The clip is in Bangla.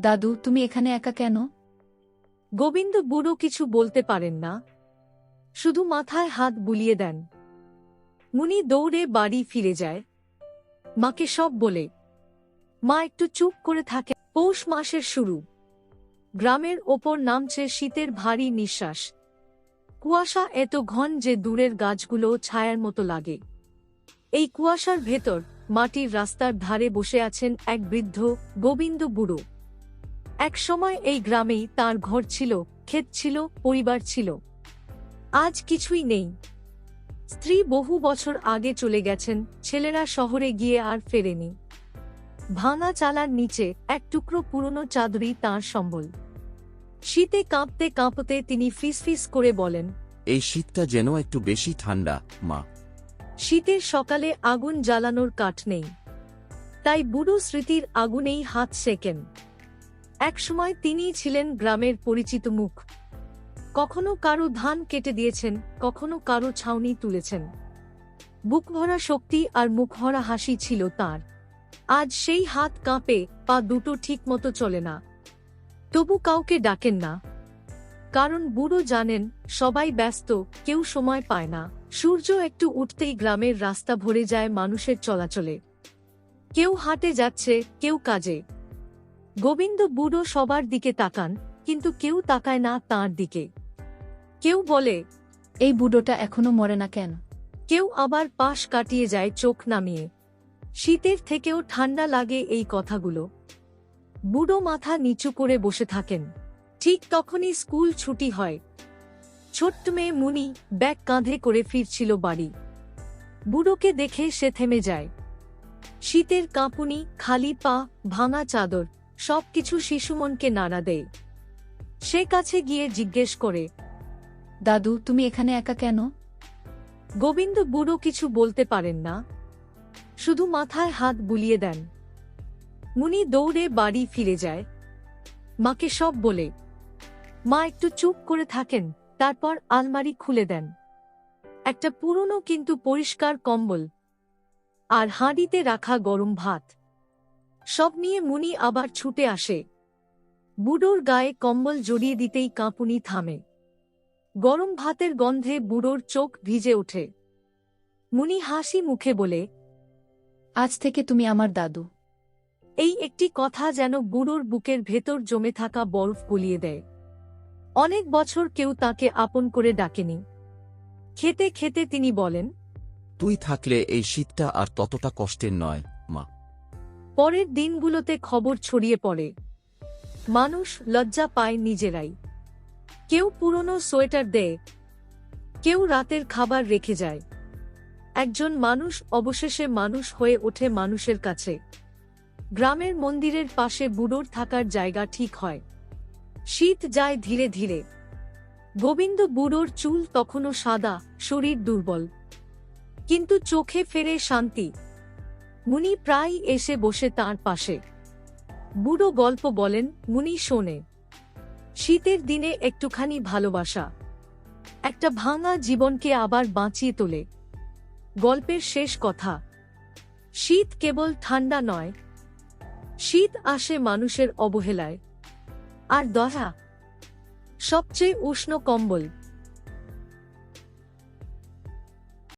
দাদু, তুমি এখানে একা কেন? গোবিন্দ বুড়ো কিছু বলতে পারেন না। শুধু মাথায় হাত বুলিয়ে দেন। মুনি দৌড়ে বাড়ি ফিরে যায়। মাকে সব বলে, মা, একটু চুপ করে থাকে। পৌষ মাসের শুরু। গ্রামের ওপর নামছে শীতের ভারী নিঃশ্বাস। কুয়াশা এত ঘন যে দূরের গাছগুলো ছায়ার মতো লাগে। এই কুয়াশার ভেতর মাটির রাস্তার ধারে বসে আছেন এক বৃদ্ধ গোবিন্দ বুড়ো এক সময় এই গ্রামেই তার ঘর ছিল, ক্ষেত ছিল, পরিবার ছিল। আজ কিছুই নেই। স্ত্রী বহু বছর আগে চলে গেছেন, ছেলেরা শহরে গিয়ে আর ফেরেনি। ভাঙা চালার নিচে এক টুকরো পুরনো চাদরি তাঁর সম্বল। শীতে কাঁপতে কাঁপতে তিনি ফিসফিস করে বলেন, এই শীতটা যেন একটু বেশি ঠান্ডা, মা। শীতের সকালে আগুন জ্বালানোর কাঠ নেই। তাই বুড়ো স্মৃতির আগুনেই হাত সেকেন। একসময় তিনিই ছিলেন গ্রামের পরিচিত মুখ। কখনো কারও ধান কেটে দিয়েছেন, কখনো কারও ছাউনি তুলেছেন। বুকভরা শক্তি আর মুখভরা হাসি ছিল তার। আজ সেই হাত কাঁপে, পা দুটো ঠিকমতো চলে না। তবু কাউকে ডাকেন না। কারণ বুড়ো জানেন, সবাই ব্যস্ত, কেউ সময় পায় না। সূর্য একটু উঠতেই গ্রামের রাস্তা ভরে যায় মানুষের চলাচলে। কেউ হাটে যাচ্ছে, কেউ কাজে। গোবিন্দ বুড়ো সবার দিকে তাকান, কিন্তু কেউ তাকায় না তার দিকে। কেউ বলে, এই বুড়োটা এখনও মরে না কেন? কেউ আবার পাশ কাটিয়ে যায় চোখ নামিয়ে। শীতের থেকেও ঠান্ডা লাগে এই কথাগুলো। বুড়ো মাথা নিচু করে বসে থাকেন। ঠিক তখনই স্কুল ছুটি হয়। ছোট্ট মেয়ে মুনি ব্যাগ কাঁধে করে ফিরছিল বাড়ি। বুড়োকে দেখে সে থেমে যায়। শীতের কাঁপুনি, খালি পা, ভাঙা চাদর সব সবকিছু শিশুমনকে নাড়া দেয়। সে কাছে গিয়ে জিজ্ঞেস করে, দাদু, তুমি এখানে একা কেন? গোবিন্দ বুড়ো কিছু বলতে পারেন না। শুধু মাথায় হাত বুলিয়ে দেন। মুনি দৌড়ে বাড়ি ফিরে যায়। মাকে সব বলে মা একটু চুপ করে থাকেন তারপর আলমারি খুলে দেন। একটা পুরনো কিন্তু পরিষ্কার কম্বল আর হাঁড়িতে রাখা গরম ভাত। সব নিয়ে মুনি আবার ছুটে আসে। বুড়োর গায়ে কম্বল জড়িয়ে দিতেই কাঁপুনি থামে। গরম ভাতের গন্ধে বুড়োর চোখ ভিজে ওঠে। মুনি হাসি মুখে বলে আজ থেকে তুমি আমার দাদু। এই একটি কথা যেন বুড়োর বুকের ভেতর জমে থাকা বরফ গলিয়ে দেয়। অনেক বছর কেউ তাকে আপন করে ডাকেনি। খেতে খেতে তিনি বলেন তুই থাকলে এই শীতটা আর ততটা কষ্টের নয় মা। পরের দিনগুলোতে খবর ছড়িয়ে পড়ে। মানুষ লজ্জা পায় নিজেরাই। কেউ পুরনো সোয়েটার দেয় কেউ রাতের খাবার রেখে যায়। একজন মানুষ অবশেষে মানুষ হয়ে ওঠে মানুষের কাছে। গ্রামের মন্দিরের পাশে বুড়োর থাকার জায়গা ঠিক হয়। শীত যায় ধীরে ধীরে। গোবিন্দ বুড়োর চুল তখনও সাদা, শরীর দুর্বল। কিন্তু চোখে ফেরে শান্তি। মুনি প্রায় এসে বসে তার পাশে। বুড়ো গল্প বলেন, মুনি শোনে। শীতের দিনে একটুখানি ভালোবাসা। একটা ভাঙা জীবনকে আবার বাঁচিয়ে তোলে। গল্পের শেষ কথা। শীত কেবল ঠান্ডা নয়। শীত আসে মানুষের অবহেলায়। আর দহা সবচেয়ে উষ্ণ কম্বল।